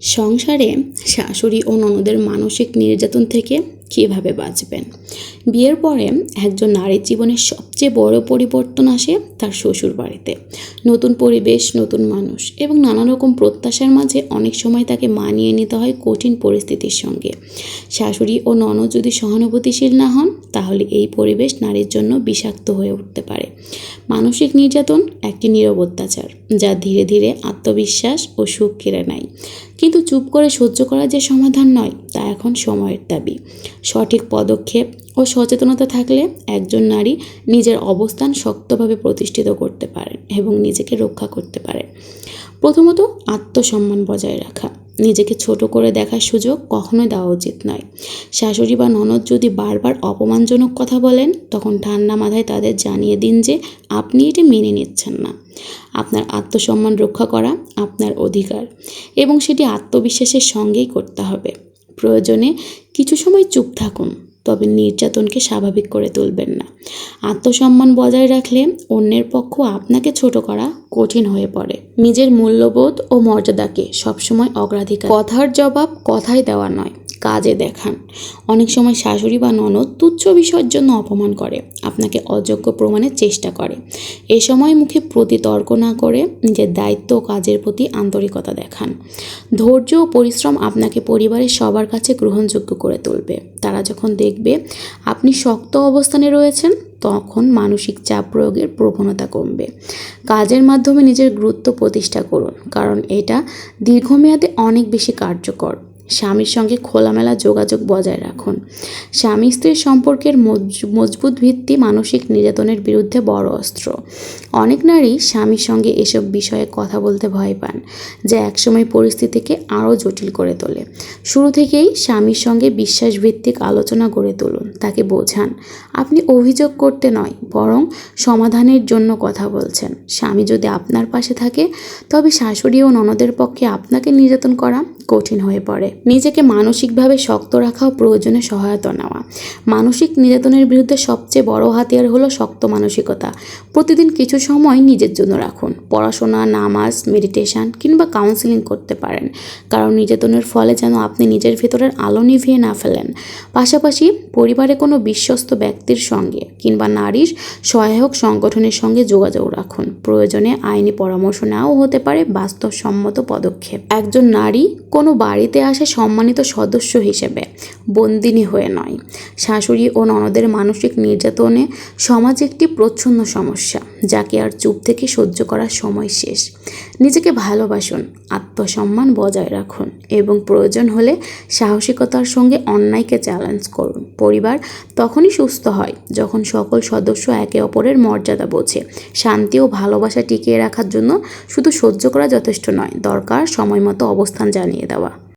সংসারে শাশুড়ি ও ননদের মানসিক নির্যাতন থেকে কীভাবে বাঁচবেন? বিয়ের পরে একজন নারীর জীবনের সবচেয়ে বড় পরিবর্তন আসে তার শ্বশুর বাড়িতে নতুন পরিবেশ, নতুন মানুষ এবং নানা রকম প্রত্যাশার মাঝে অনেক সময় তাকে মানিয়ে নিতে হয় কঠিন পরিস্থিতির সঙ্গে। শাশুড়ি ও ননদ যদি সহানুভূতিশীল না হন, তাহলে এই পরিবেশ নারীর জন্য বিষাক্ত হয়ে উঠতে পারে। মানসিক নির্যাতন একটি নীরব অত্যাচার, যা ধীরে ধীরে আত্মবিশ্বাস ও সুখ কেড়ে নেয়। কিন্তু চুপ করে সহ্য করা যে সমাধান নয়, তা এখন সময়ের দাবি। সঠিক পদক্ষেপ ও সচেতনতা থাকলে একজন নারী নিজের অবস্থান শক্তভাবে প্রতিষ্ঠিত করতে পারেন এবং নিজেকে রক্ষা করতে পারেন প্রথমত আত্মসম্মান বজায় রাখা। নিজেকে ছোট করে দেখার সুযোগ কখনোই দেওয়া উচিত নয়। শাশুড়ি বা ননদ যদি বারবার অপমানজনক কথা বলেন, তখন ঠান্ডা মাথায় তাদের জানিয়ে দিন যে আপনি এটি মেনে নিচ্ছেন না। আপনার আত্মসম্মান রক্ষা করা আপনার অধিকার এবং সেটি আত্মবিশ্বাসের সঙ্গেই করতে হবে। প্রয়োজনে কিছু সময় চুপ থাকুন। তবে নির্যাতনকে স্বাভাবিক করে তুলবেন না। আত্মসম্মান বজায় রাখলে অন্যের পক্ষ আপনাকে ছোট করা কঠিন হয়ে পড়ে। নিজের মূল্যবোধ ও মর্যাদাকে সবসময় অগ্রাধিকার। কথার জবাব কথায় দেওয়া নয়। কাজে দেখান। অনেক সময় শাশুড়ি বা ননদ তুচ্ছ বিষয়ের জন্য অপমান করে, আপনাকে অযোগ্য প্রমাণের চেষ্টা করে। এ সময় মুখে প্রতিতর্ক না করে নিজের দায়িত্ব কাজের প্রতি আন্তরিকতা দেখান। ধৈর্য ও পরিশ্রম আপনাকে পরিবারের সবার কাছে গ্রহণযোগ্য করে তুলবে। তারা যখন দেখবে আপনি শক্ত অবস্থানে রয়েছেন, তখন মানসিক চাপ প্রয়োগের প্রবণতা কমবে। কাজের মাধ্যমে নিজের গুরুত্ব প্রতিষ্ঠা করুন, কারণ এটা দীর্ঘমেয়াদে অনেক বেশি কার্যকর। স্বামীর সঙ্গে খোলামেলা যোগাযোগ বজায় রাখুন। স্বামী স্ত্রীর সম্পর্কের মজবুত ভিত্তি মানসিক নির্যাতনের বিরুদ্ধে বড় অস্ত্র। অনেক নারী স্বামীর সঙ্গে এসব বিষয়ে কথা বলতে ভয় পান, যা একসময় পরিস্থিতিকে আরও জটিল করে তোলে। শুরু থেকেই স্বামীর সঙ্গে বিশ্বাসভিত্তিক আলোচনা গড়ে তুলুন, তাকে বোঝান। আপনি অভিযোগ করতে নয়, বরং সমাধানের জন্য কথা বলছেন। স্বামী যদি আপনার পাশে থাকে, তবে শাশুড়ি ও ননদের পক্ষে আপনাকে নির্যাতন করা কঠিন হয়ে পড়ে। নিজেকে মানসিকভাবে শক্ত রাখা ও প্রয়োজনে সহায়তা নেওয়া। মানসিক নির্যাতনের বিরুদ্ধে সবচেয়ে বড় হাতিয়ার হলো শক্ত মানসিকতা। প্রতিদিন কিছু সময় নিজের জন্য রাখুন। পড়াশোনা, নামাজ মেডিটেশন কিংবা কাউন্সিলিং করতে পারেন। কারণ নির্যাতনের ফলে যেন আপনি নিজের ভেতরের আলো নিভিয়ে না ফেলেন। পাশাপাশি পরিবারে কোনো বিশ্বস্ত ব্যক্তির সঙ্গে কিংবা নারীর সহায়ক সংগঠনের সঙ্গে যোগাযোগ রাখুন। প্রয়োজনে আইনি পরামর্শ নেওয়াও হতে পারে বাস্তবসম্মত পদক্ষেপ। একজন নারী কোনো বাড়িতে আসে সম্মানিত সদস্য হিসেবে, বন্দিনী হয়ে নয়। শাশুড়ি ও ননদের মানসিক নির্যাতনে সমাজ একটি প্রচ্ছন্ন সমস্যা যাকে আর চুপ থেকে সহ্য করার সময় শেষ। নিজেকে ভালোবাসুন, আত্মসম্মান বজায় রাখুন এবং প্রয়োজন হলে সাহসিকতার সঙ্গে অন্যায়কে চ্যালেঞ্জ করুন। পরিবার তখনই সুস্থ হয় যখন সকল সদস্য একে অপরের মর্যাদা বোঝে। শান্তি ও ভালোবাসা টিকিয়ে রাখার জন্য শুধু সহ্য করা যথেষ্ট নয়, দরকার সময় মতো অবস্থান জানিয়ে দেওয়া।